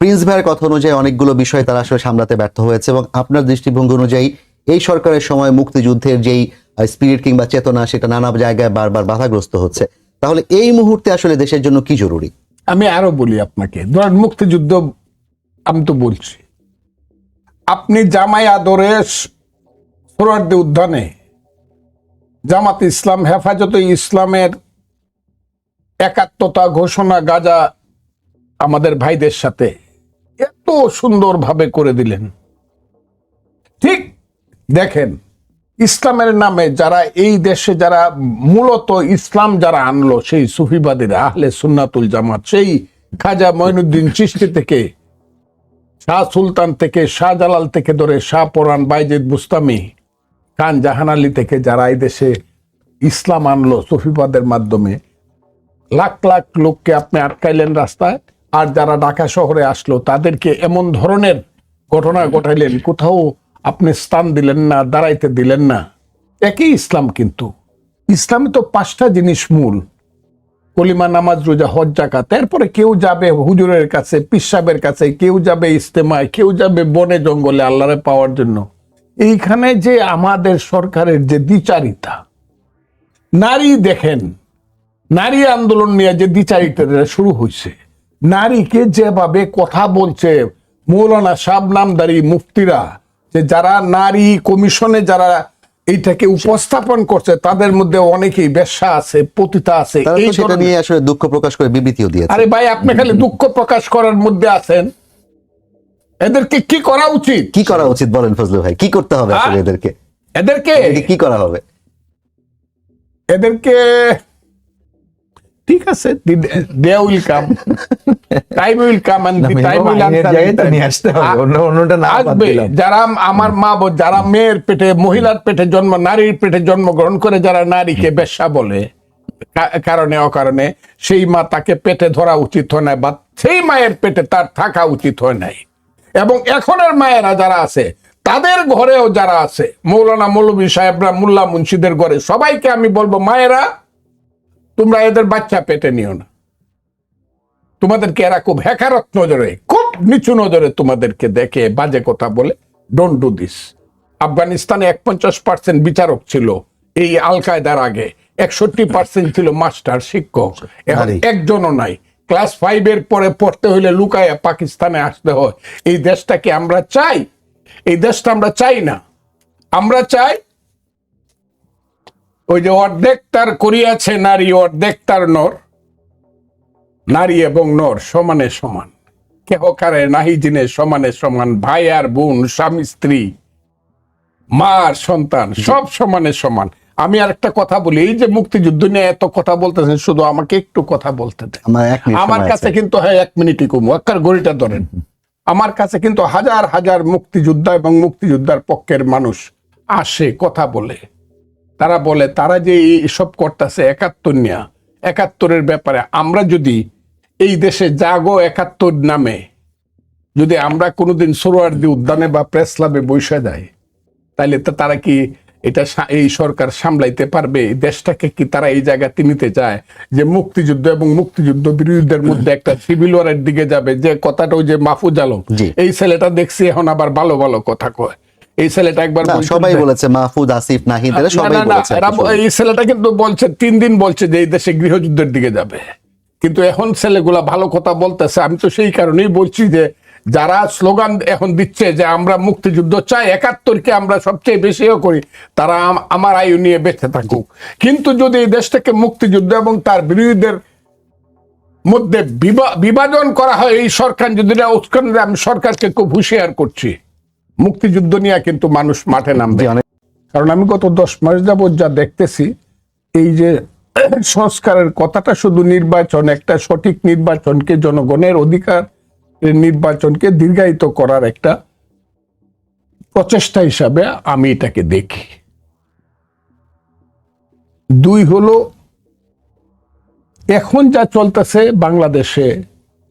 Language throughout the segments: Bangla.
প্রিন্স ভাইয়ের কথা অনুযায়ী অনেকগুলো বিষয় তারা আসলে সামলাতে ব্যর্থ হয়েছে এবং আপনার দৃষ্টিভঙ্গি অনুযায়ী এই সরকারের সময় মুক্তিযুদ্ধের যেই স্পিরিট কিংবা চেতনা সেটা নানা জায়গায় বারবার বাধাগ্রস্ত হচ্ছে। তাহলে এই মুহূর্তে আসলে দেশের জন্য কি জরুরি? আমি আরও বলি আপনাকে। ধরেন মুক্তিযুদ্ধ, আমি তো বলছি। আপনি জামাই আদরে উদ্যানে জামাত ইসলাম হেফাজতে ইসলামের একাত্মতা ঘোষণা গাজা আমাদের ভাইদের সাথে এত সুন্দরভাবে করে দিলেন। ঠিক দেখেন, ইসলামের নামে যারা এই দেশে যারা মূলত ইসলাম যারা আনলো, সেই সুফিবাদীরা, আহলে সুন্নাতুল জামাত, সেই খাজা মঈনুদ্দিন চিশতি থেকে, শাহ সুলতান থেকে, শাহজালাল থেকে ধরে শাহ পরান বাইজিদ বুস্তামি, খান জাহান আলী থেকে যারা এই দেশে ইসলাম আনলো সুফিবাদের মাধ্যমে, লাখ লাখ লোককে আপনি আটকাইলেন রাস্তায়। আর যারা ঢাকা শহরে আসলো, তাদেরকে এমন ধরনের ঘটনা ঘটাইলেন, কোথাও আপনি স্থান দিলেন না, দাঁড়াইতে দিলেন না। একই ইসলাম কিন্তু। ইসলামে তো পাঁচটা জিনিস মূল। কলিমা, নামাজ, রোজা, হজ জাকাত এরপরে কেউ যাবে হুজুরের কাছে, পিসাবের কাছে, কেউ যাবে ইস্তেমায় কেউ যাবে বনে জঙ্গলে আল্লাহরে পাওয়ার জন্য। এইখানে যে আমাদের সরকারের যে দ্বিচারিতা, নারী দেখেন, নারী আন্দোলন নিয়ে যে দ্বিচারিতা শুরু হয়েছে নারীকে যেভাবে কথা বলছে মৌলানা সাব নামদারি মুফতিরা যে যারা নারী কমিশনে যারা এইটাকে উপস্থাপন করছে তাদের মধ্যে অনেকেই বেশ্যা আছে পতিতা আছে সেটা নিয়ে আসলে দুঃখ প্রকাশ করে বিবৃতিও দিয়েছে। আরে ভাই আপনি খালি দুঃখ প্রকাশ করার মধ্যে আছেন। এদেরকে কি করা উচিত? কি করা উচিত বলেন ফজলু ভাই? কি করতে হবে আসলে এদেরকে? এদেরকে কি করা হবে? এদেরকে ঠিক আছে they will come time will come and the time will আইনের জায়গায় নিয়ে আসতে হবে অন্য অন্যটা না আসবে যারা আমার মা বোন যারা মেয়ের পেটে মহিলার পেটে জন্ম নারীর পেটে জন্মগ্রহণ করে যারা নারীকে বেশ্যা বলে কারণে অকারণে সেই মা তাকে পেটে ধরা উচিত হয় না বা সেই মায়ের পেটে তার থাকা উচিত হয় নাই। এবং এখনের মায়েরা যারা আছে তাদের ঘরেও যারা আছে মৌলানা মৌলবী সাহেবরা মোল্লা মুন্সিদের ঘরে সবাইকে আমি বলব মায়েরা তোমরা এদের বাচ্চা পেটে নিও না। তোমাদেরকে এরা খুব হ্যাকারত নজরে খুব নিচু নজরে তোমাদেরকে দেখে বাজে কথা বলে ডোন্ট ডু দিস আফগানিস্তানে এক পঞ্চাশ পার্সেন্ট বিচারক ছিল এই আল কায়দার আগে। একষট্টি পার্সেন্ট ছিল মাস্টার শিক্ষক। এখন একজনও নাই। ক্লাস ফাইভের পরে পড়তে হইলে লুকায় পাকিস্তানে আসতে হয়। এই দেশটাকে আমরা চাই। এই দেশটা আমরা চাই না। আমরা চাই ওই যে অর্ধেক তার করিয়াছে নারী অর্ধেক তার নর। নারী এবং নর সমানে সমান। কেহ কারে নাহি জিনে সমানে সমান ভাই আর বোন স্বামী স্ত্রী মা আর সন্তান সব সমানে সমান। আমি আর একটা কথা বলি এই যে মুক্তিযুদ্ধ নিয়ে এত কথা বলতেছেন শুধু আমাকে একটু কথা বলতে দেন। আমার কাছে কিন্তু হ্যাঁ এক মিনিটই কম একবার গড়িটা ধরেন। আমার কাছে কিন্তু হাজার হাজার মুক্তিযোদ্ধা এবং মুক্তিযোদ্ধার পক্ষের মানুষ আসে কথা বলে। তারা বলে তারা যে এসব করতেছে একাত্তর নিয়া একাত্তরের ব্যাপারে আমরা যদি এই দেশে জাগো একাত্তর নামে যদি আমরা কোনোদিন সরোয়ার্দি উদ্যানে বা প্রেস ক্লাবে বসে যাই তাইলে তো তারা কি এটা এই সরকার সামলাইতে পারবে? এই দেশটাকে কি তারা এই জায়গাতে নিতে চায়? যে মুক্তিযুদ্ধ এবং মুক্তিযুদ্ধ বিরোধীদের মধ্যে একটা সিভিল ওয়ারের দিকে যাবে যে কথাটা ওই যে মাহফুজ আলম। এই ছেলেটা দেখছি এখন আবার ভালো ভালো কথা কয়। এই ছেলেটা একবার সবাই বলেছে মাহফুজ আসিফ নাহিদ সবাই বলেছে এই ছেলেটা কিন্তু বলছে তিন দিন বলছে যে এই দেশে গৃহযুদ্ধের দিকে যাবে। কিন্তু এখন ছেলেগুলা ভালো কথা বলতেছে আমি তো সেই কারণেই বলছি যে যারা স্লোগান এখন দিচ্ছে যে আমরা মুক্তিযুদ্ধ চাই একাত্তরকে আমরা সবচেয়ে বেশিও করি তারা আমার আয়ু নিয়ে বেঁচে থাকুক। কিন্তু যদি এই দেশটাকে মুক্তিযুদ্ধ এবং তার বিরোধীদের মধ্যে বিভা- বিভাজন করা হয় এই সরকার যদি না উস্কানি আমি সরকারকে খুব হুঁশিয়ার করছি। মুক্তিযুদ্ধ নিয়ে কিন্তু মানুষ মাঠে নামবে। কারণ আমি গত দশ মাস যাবৎ যা দেখতেছি এই যে সংস্কারের কথাটা শুধু নির্বাচন একটা সঠিক নির্বাচনকে জনগণের অধিকার নির্বাচনকে দীর্ঘায়িত করার একটা প্রচেষ্টা হিসাবে আমি এটাকে দেখি। দুই হলো এখন যা চলতেছে বাংলাদেশে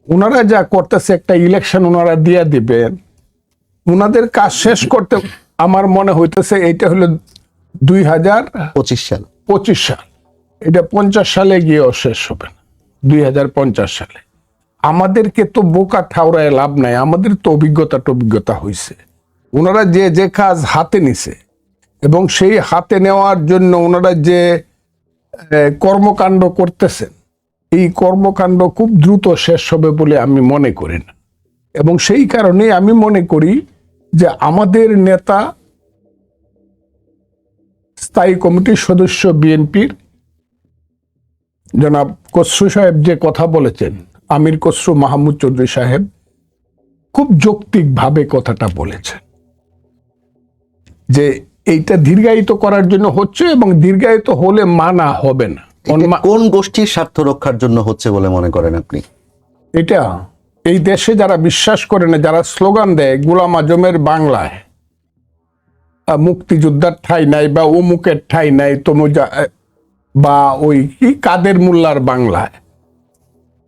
ওনারা যা করতেছে একটা ইলেকশন ওনারা দিয়ে দিবেন। ওনাদের কাজ শেষ করতে আমার মনে হইতেছে এটা হলো দুই হাজার পঁচিশ সাল। পঁচিশ সাল। এটা পঞ্চাশ সালে গিয়েও শেষ হবে না দুই হাজার পঞ্চাশ সালে। আমাদেরকে তো বোকা ঠাউরায় লাভ নাই আমাদের তো অভিজ্ঞতা টভিজ্ঞতা হয়েছে ওনারা যে যে কাজ হাতে নিছে এবং সেই হাতে নেওয়ার জন্য ওনারা যে কর্মকাণ্ড করতেছেন এই কর্মকাণ্ড খুব দ্রুত শেষ হবে বলে আমি মনে করি না। এবং সেই কারণে আমি মনে করি যে আমাদের নেতা স্থায়ী কমিটির সদস্য বিএনপির জনাব কসরু সাহেব যে কথা বলেছেন আমির কসরু মাহমুদ চৌধুরী সাহেব খুব যৌক্তিকভাবে কথাটা বলেছেন। যে এইটা দীর্ঘায়িত করার জন্য হচ্ছে এবং দীর্ঘায়িত হলে মানা হবে না। কোন গোষ্ঠীর স্বার্থ রক্ষার জন্য হচ্ছে বলে মনে করেন আপনি? এটা এই দেশে যারা বিশ্বাস করে না, যারা স্লোগান দেয়, গুলাম আজমের বাংলায় মুক্তিযোদ্ধার ঠাই নাই বা অমুকের ঠাই নাই, তনুজা বা ওই কি, কাদের মোল্লার বাংলায়।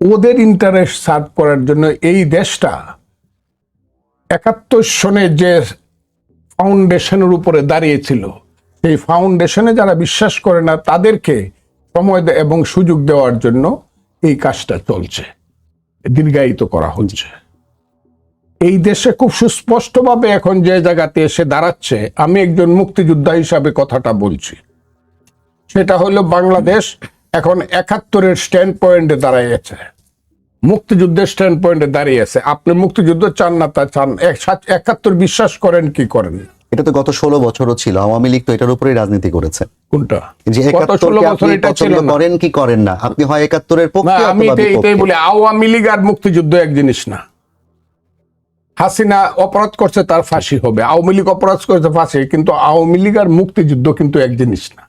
ওদের ইন্টারেস্ট সার্ভ করার জন্য এই দেশটা একাত্তর সনে যে ফাউন্ডেশনের উপরে দাঁড়িয়েছিল, সেই ফাউন্ডেশনে যারা বিশ্বাস করে না, তাদেরকে সময় এবং সুযোগ দেওয়ার জন্য এই কাজটা চলছে। দীর্ঘায়িত করা হচ্ছে। এই দেশে খুব সুস্পষ্টভাবে এখন যে জায়গাতে এসে দাঁড়াচ্ছে, আমি একজন মুক্তিযোদ্ধা হিসাবে কথাটা বলছি। সেটা হলো বাংলাদেশ এখন একাত্তরের স্ট্যান্ড পয়েন্টে দাঁড়িয়েছে। মুক্তিযুদ্ধের স্ট্যান্ড পয়েন্টে দাঁড়িয়েছে। আপনি মুক্তিযুদ্ধ চান না তা চান, একাত্তর বিশ্বাস করেন কি করেন? এটা তো গত ষোলো বছরও ছিল। আওয়ামী লীগ তো এটার উপরেই রাজনীতি করেছে। কোনটা? যে একাত্তরকে আপনি পছন্দ করেন কি করেন না? আপনি হয় একাত্তরের পক্ষে আমি এটাই বলি আওয়ামী লীগ আর মুক্তিযুদ্ধ এক জিনিস না। হাসিনা অপরাধ করছে তার ফাঁসি হবে। আওয়ামী লীগ অপরাধ করছে ফাঁসি। কিন্তু আওয়ামী লীগ আর মুক্তিযুদ্ধ কিন্তু এক জিনিস না।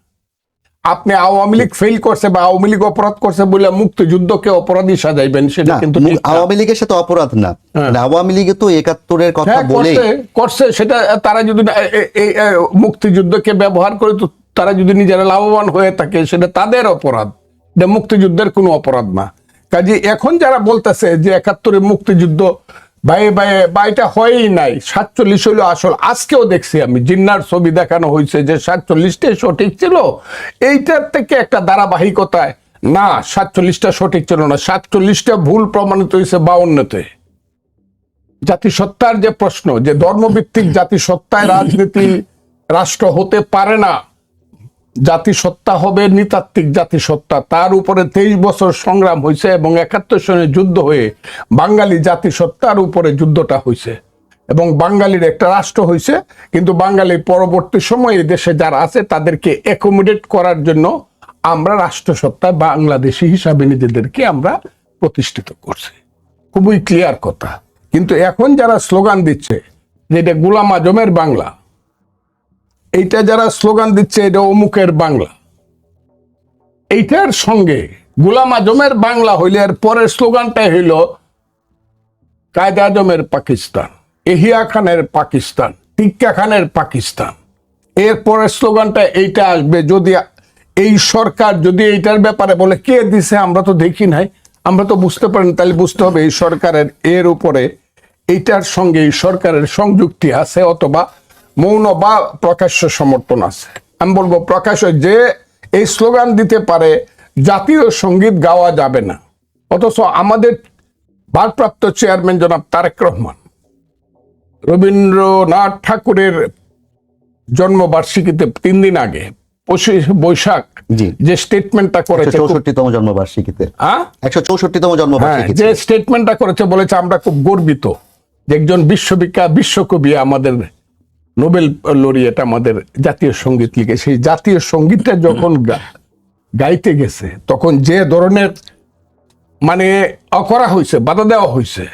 আপনি আওয়ামী লীগ ফেল করছে বা আওয়ামী লীগ অপরাধ করছে বলে মুক্তিযুদ্ধকে অপরাধী সাজাইবেন সেটা কিন্তু। আওয়ামী লীগের সাথে অপরাধ না। মানে আওয়ামী লীগে তো একাত্তরের কথা হ্যাঁ বলেই। করছে সেটা তারা যদি মুক্তিযুদ্ধকে ব্যবহার করে তো তারা যদি নিজেরা লাভবান হয়ে থাকে সেটা তাদের অপরাধ। এটা মুক্তিযুদ্ধের কোনো অপরাধ না। কাজে এখন যারা বলতেছে যে একাত্তরে মুক্তিযুদ্ধ বাইয়ে বাইয়ে বা এটা হয়ই নাই। সাতচল্লিশ হইল আসল। আজকেও দেখছি আমি, জিন্নার ছবি দেখানো হয়েছে যে সাতচল্লিশটাই সঠিক ছিল। এইটার থেকে একটা ধারাবাহিকতায়। না, সাতচল্লিশটা সঠিক ছিল না। সাতচল্লিশটা ভুল প্রমাণিত হয়েছে বাউন্নতে। জাতিসত্তার যে প্রশ্ন, যে ধর্মভিত্তিক জাতিসত্তায় রাজনীতি রাষ্ট্র হতে পারে না জাতিসত্তা হবে, নৃতাত্ত্বিক জাতিসত্তা। তার উপরে তেইশ বছর সংগ্রাম হয়েছে এবং একাত্তর সনে যুদ্ধ হয়ে বাঙালি জাতিসত্তার উপরে যুদ্ধটা হয়েছে এবং বাঙালির একটা রাষ্ট্র হয়েছে কিন্তু বাঙালির পরবর্তী সময়ে দেশে যারা আছে, তাদেরকে অ্যাকোমোডেট করার জন্য আমরা রাষ্ট্রসত্তায় বাংলাদেশি হিসাবে নিজেদেরকে আমরা প্রতিষ্ঠিত করছি। খুবই ক্লিয়ার কথা। কিন্তু এখন যারা স্লোগান দিচ্ছে যে এটা গুলাম আজমের বাংলা এইটা যারা স্লোগান দিচ্ছে এটা অমুকের বাংলা। এইটার সঙ্গে গুলাম আজমের বাংলা হইলে এর পরের স্লোগানটা হইল কায়দ আজমের পাকিস্তান এহিয়া খানের পাকিস্তান টিক্কা খানের পাকিস্তান। এর পরের স্লোগানটা এইটা আসবে যদি এই সরকার যদি এইটার ব্যাপারে বলে কে দিছে আমরা তো দেখি নাই আমরা তো বুঝতে পারি না, তাহলে বুঝতে হবে এই সরকারের এর উপরে এইটার সঙ্গে এই সরকারের সংযুক্তি আছে অথবা মৌন বা প্রকাশ্য সমর্থন আছে আমি বলব প্রকাশ্য যে এই স্লোগান দিতে পারে জাতীয় সংগীত গাওয়া যাবে না অথচ আমাদের ভারপ্রাপ্ত চেয়ারম্যান জনাব তারেক রহমান রবীন্দ্রনাথ ঠাকুরের জন্মবার্ষিকীতে তিন দিন আগে পঁচিশ বৈশাখ জি। যে স্টেটমেন্টটা করেছে চৌষট্টিতম জন্মবার্ষিকীতে হ্যাঁ? একশো চৌষট্টিতম হ্যাঁ, জন্মবার্ষিকী যে স্টেটমেন্টটা করেছে বলেছে আমরা খুব গর্বিত যে একজন বিশ্ববিখ্যাত বিশ্বকবি আমাদের নোবেল লরিয়েট আমাদের জাতীয় সংগীত লিখে, সেই জাতীয় সঙ্গীতটা যখন গাইতে গেছে, তখন যে ধরনের মানে অকরা হয়েছে বাধা দেওয়া হয়েছে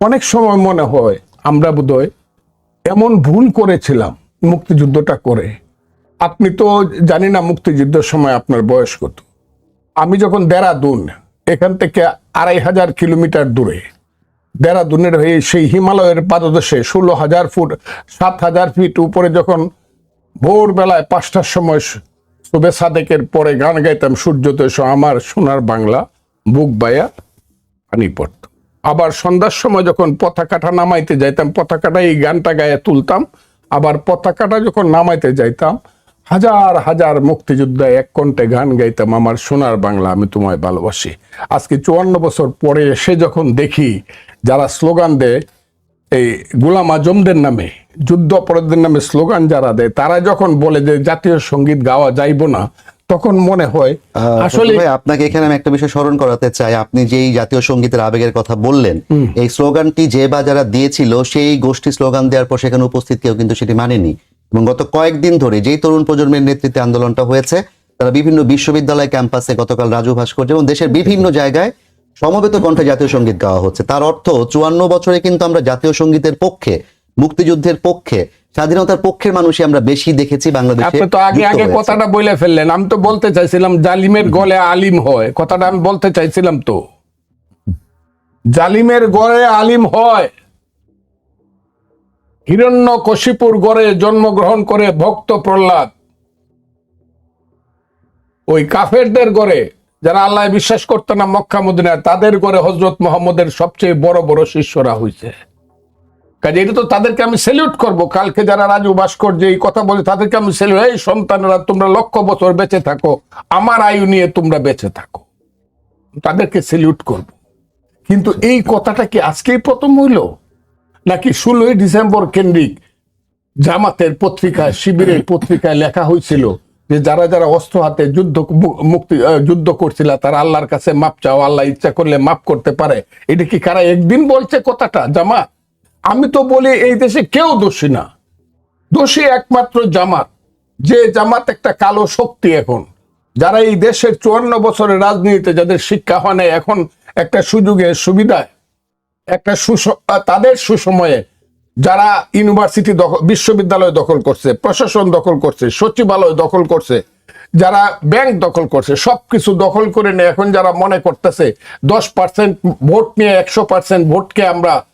অনেক সময় মনে হয় আমরা বোধহয় এমন ভুল করেছিলাম মুক্তিযুদ্ধটা করে। আপনি তো জানি না মুক্তিযুদ্ধের সময় আপনার বয়স কত। আমি যখন দেরাদুন, এখান থেকে আড়াই হাজার কিলোমিটার দূরে দেরাদুনের হয়ে সেই হিমালয়ের পাদদেশে ষোলো হাজার ফুট, সাত হাজার ফিট উপরে যখন ভোরবেলায় পাঁচটার সময় শুভে সাদেকের পরে গান গাইতাম সূর্যোদয় আমার সোনার বাংলা, বুক বায়া পানি পড়ত। আবার সন্ধ্যার সময় যখন পতাকাটা নামাইতে যাইতাম, পতাকাটা এই গানটা গায়ে তুলতাম। আবার পতাকাটা যখন নামাইতে যাইতাম হাজার হাজার মুক্তিযোদ্ধা এক কণ্ঠে গান গাইতাম আমার সোনার বাংলা আমি তোমায় ভালোবাসি। আজকে চুয়ান্ন বছর পরে এসে যখন দেখি যারা স্লোগান দেয় এই গোলাম আজমদের নামে যুদ্ধ অপরাধীদের নামে স্লোগান যারা দেয় তারা যখন বলে যে জাতীয় সংগীত গাওয়া যাইব না তখন মনে হয় আসলে আপনাকে এখানে আমি একটা বিষয় স্মরণ করাতে চাই। আপনি যেই জাতীয় সঙ্গীতের আবেগের কথা বললেন এই স্লোগানটি যে বা যারা দিয়েছিল সেই গোষ্ঠী স্লোগান দেওয়ার পর সেখানে উপস্থিত কেউ কিন্তু সেটি মানেনি। এবং গত কয়েকদিন ধরে যেই তরুণ প্রজন্মের নেতৃত্বে আন্দোলনটা হয়েছে তারা বিভিন্ন বিশ্ববিদ্যালয় ক্যাম্পাসে গতকাল রাজু ভাস্কর্য এবং দেশের বিভিন্ন জায়গায় সমবেত কণ্ঠে জাতীয় সংগীত গাওয়া হচ্ছে। তার অর্থ চুয়ান্ন বছরে কিন্তু আমরা জাতীয় সঙ্গীতের পক্ষে মুক্তিযুদ্ধের পক্ষে স্বাধীনতার পক্ষের মানুষই আমরা বেশি দেখেছি বাংলাদেশে আপনি তো আগে আগে কথাটা বলে ফেললেন। আমি তো বলতে চাইছিলাম জালিমের গলে আলিম হয়। কথাটা আমি বলতে চাইছিলাম তো। জালিমের গড়ে আলিম হয়। হিরণ্য কশিপুর গড়ে জন্মগ্রহণ করে ভক্ত প্রহ্লাদ। ওই কাফেরদের গড়ে, যারা আল্লাহ বিশ্বাস করতো না মক্কা মদিনায়, তাদের গড়ে হজরত মোহাম্মদের সবচেয়ে বড় বড় শিষ্যরা হয়েছে কাজে এটা তো তাদেরকে আমি স্যালিউট করব। কালকে যারা রাজু ভাস্কর্য এই কথা বলে, তাদেরকে আমি স্যালিউট এই সন্তানেরা, তোমরা লক্ষ বছর বেঁচে থাকো। আমার আয়ু নিয়ে তোমরা বেঁচে থাকো। তাদেরকে স্যালিউট করব। কিন্তু এই কথাটা কি আজকেই প্রথম হইল? নাকি ষোলোই ডিসেম্বর কেন্দ্রিক জামাতের পত্রিকায় শিবিরের পত্রিকায় লেখা হয়েছিল যে যারা যারা অস্ত্র হাতে যুদ্ধ মুক্তি যুদ্ধ করছিল তারা আল্লাহর কাছে মাপ চাও আল্লাহ ইচ্ছা করলে মাপ করতে পারে। এটা কি কারা একদিন বলছে কথাটা? জামাত আমি তো বলি এই দেশে কেউ দোষী না। দোষী একমাত্র জামাত। যে জামাত একটা কালো শক্তি এখন। যারা এই দেশের চুয়ান্ন বছরের রাজনীতিতে যাদের শিক্ষা হয় নাই, এখন একটা সুযোগে সুবিধায় একটা সুস- তাদের সুসময়ে যারা ইউনিভার্সিটি দখল বিশ্ববিদ্যালয় দখল করছে, প্রশাসন দখল করছে, সচিবালয় দখল করছে, যারা ব্যাংক দখল করছে সব কিছু দখল করে নিয়ে এখন যারা মনে করতেছে, দশ পার্সেন্ট ভোট নিয়ে একশো পার্সেন্ট ভোটকে আমরা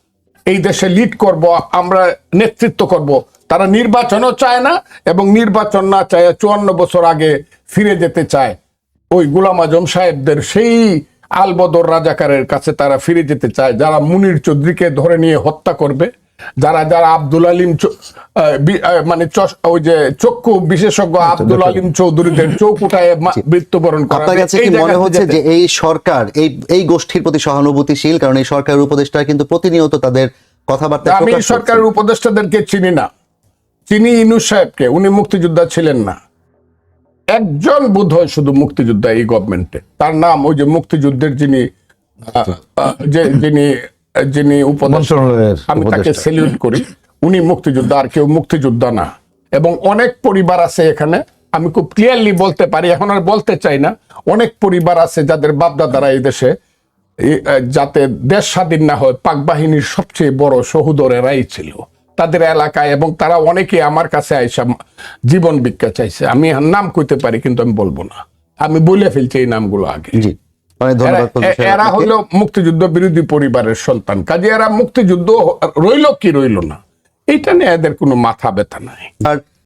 এই দেশে লিড করব, আমরা নেতৃত্ব করব, তারা নির্বাচনও চায় না এবং নির্বাচন না চায় চুয়ান্ন বছর আগে ফিরে যেতে চায়। ওই গুলাম আজম সাহেবদের সেই আলবদর রাজাকারের কাছে তারা ফিরে যেতে চায় যারা মুনির চৌধুরীকে ধরে নিয়ে হত্যা করবে যারা যারা আব্দুল আলিম মানে ওই যে চক্ষু বিশেষজ্ঞ আব্দুল আলিম চৌধুরীদের চৌকুটায় মৃত্যুবরণ করা কাছে এই কি মনে হচ্ছে যে এই সরকার এই এই গোষ্ঠীর প্রতি সহানুভূতিশীল? কারণ এই সরকারের উপদেষ্টা কিন্তু প্রতিনিয়ত তাদের কথাবার্তা আমি। সরকারের উপদেষ্টাদেরকে চিনি না। চিনি ইনুস সাহেবকে উনি মুক্তিযোদ্ধা ছিলেন না। একজন বোধ হয় শুধু মুক্তিযোদ্ধা এই গভর্নমেন্টে তার নাম ওই যে মুক্তিযুদ্ধের যিনি যে যিনি যিনি উপদেষ্টা আমি তাকে সেলিউট করি উনি মুক্তিযোদ্ধা আর কেউ মুক্তিযোদ্ধা না। এবং অনেক পরিবার আছে এখানে আমি খুব ক্লিয়ারলি বলতে পারি এখন আর বলতে চাই না অনেক পরিবার আছে যাদের বাপদাদারা এই দেশে যাতে দেশ স্বাধীন না হয় পাক বাহিনীর সবচেয়ে বড় সহুদরেরাই ছিল। তাদের এলাকায় এবং তারা অনেকে আমার কাছে আইসা জীবন ভিক্ষা চাইছে। আমি নাম কইতে পারি কিন্তু আমি বলব না। আমি বলে ফেলছি এই নামগুলো আগে। এরা-। হলো মুক্তিযুদ্ধ বিরোধী পরিবারের সন্তান। কাজে এরা মুক্তিযুদ্ধ রইল কি রইল না? এটা নিয়ে এদের কোনো মাথা ব্যথা নাই।